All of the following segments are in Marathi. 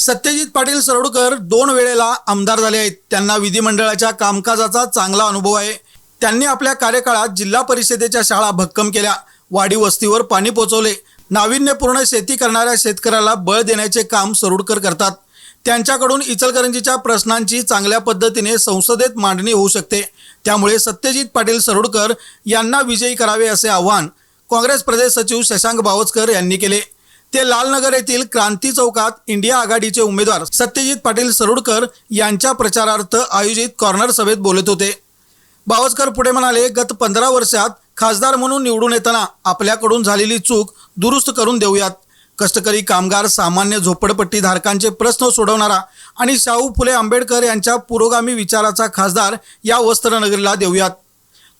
सत्यजित पाटील सरोडकर दोन वेळेला आमदार झाले आहेत. त्यांना विधिमंडळाच्या कामकाजाचा चांगला अनुभव आहे. त्यांनी आपल्या कार्यकाळात जिल्हा परिषदेच्या शाळा भक्कम केल्या. वाडी वस्तीवर पाणी पोचवले. नाविन्यपूर्ण शेती करणाऱ्या शेतकऱ्याला बळ देण्याचे काम सरोडकर करतात. त्यांच्याकडून इचलकरंजीच्या प्रश्नांची चांगल्या पद्धतीने संसदेत मांडणी होऊ शकते. त्यामुळे सत्यजित पाटील सरोडकर यांना विजयी करावे असे आवाहन काँग्रेस प्रदेश सचिव शशांक बावचकर यांनी केले. ते लालनगर येथील क्रांती चौकात इंडिया आघाडीचे उमेदवार सत्यजित पाटील सरोडकर यांच्या प्रचारार्थ आयोजित कॉर्नर सभेत बोलत होते. बावस्कर पुढे म्हणाले गत पंधरा वर्षात खासदार म्हणून निवडून येताना आपल्याकडून झालेली चूक दुरुस्त करून देऊयात. कष्टकरी कामगार सामान्य झोपडपट्टी धारकांचे प्रश्न सोडवणारा आणि शाहू फुले आंबेडकर यांच्या पुरोगामी विचाराचा खासदार या वस्त्रनगरीला देऊयात.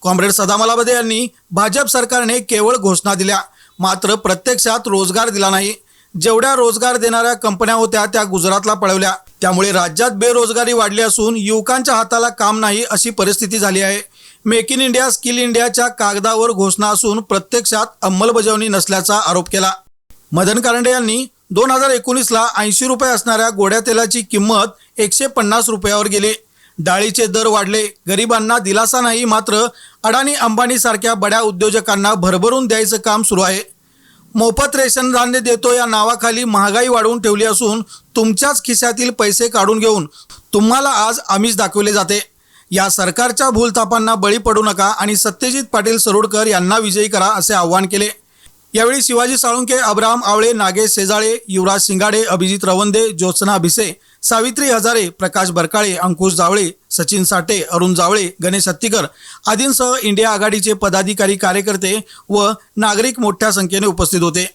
कॉम्रेड सदामलाबदे यांनी भाजप सरकारने केवळ घोषणा दिल्या. मात्र प्रत्यक्षात रोजगार दिला नाही. जेवढ्या रोजगार देणाऱ्या कंपन्या होत्या त्या गुजरातला पळवल्या. त्यामुळे राज्यात बेरोजगारी वाढली असून युवकांच्या हाताला काम नाही अशी परिस्थिती झाली आहे. मेक इन इंडिया स्किल इंडियाच्या कागदावर घोषणा असून प्रत्यक्षात अंमलबजावणी नसल्याचा आरोप केला. मदन कारंडे यांनी दोन हजार एकोणीसला ऐंशी रुपये असणाऱ्या गोड्या तेलाची किंमत एकशे पन्नास रुपयावर गेली. डाळीचे दर वाढले. गरिबांना दिलासा नाही मात्र अडाणी अंबानी सारख्या बड्या उद्योजकांना भरभरून द्यायचं काम सुरू आहे. मोफत रेशन धान्य देतो या नावाखाली महागाई वाढवून ठेवली असून तुमच्याच खिशातील पैसे काढून घेऊन तुम्हाला आज आमिष दाखवले जाते. या सरकारच्या भूलथापांना बळी पडू नका आणि सत्यजित पाटील सरोडकर यांना विजयी करा असे आवाहन केले. यावेळी शिवाजी साळुंके अब्राहम आवळे नागेश शेजाळे युवराज सिंगाडे अभिजित रवंदे ज्योत्सना भिसे सावित्री हजारे प्रकाश बरकाळे अंकुश जावळे सचिन साठे अरुण जावळे गणेश हत्तीकर आदींसह इंडिया आघाडीचे पदाधिकारी कार्यकर्ते व नागरिक मोठ्या संख्येने उपस्थित होते.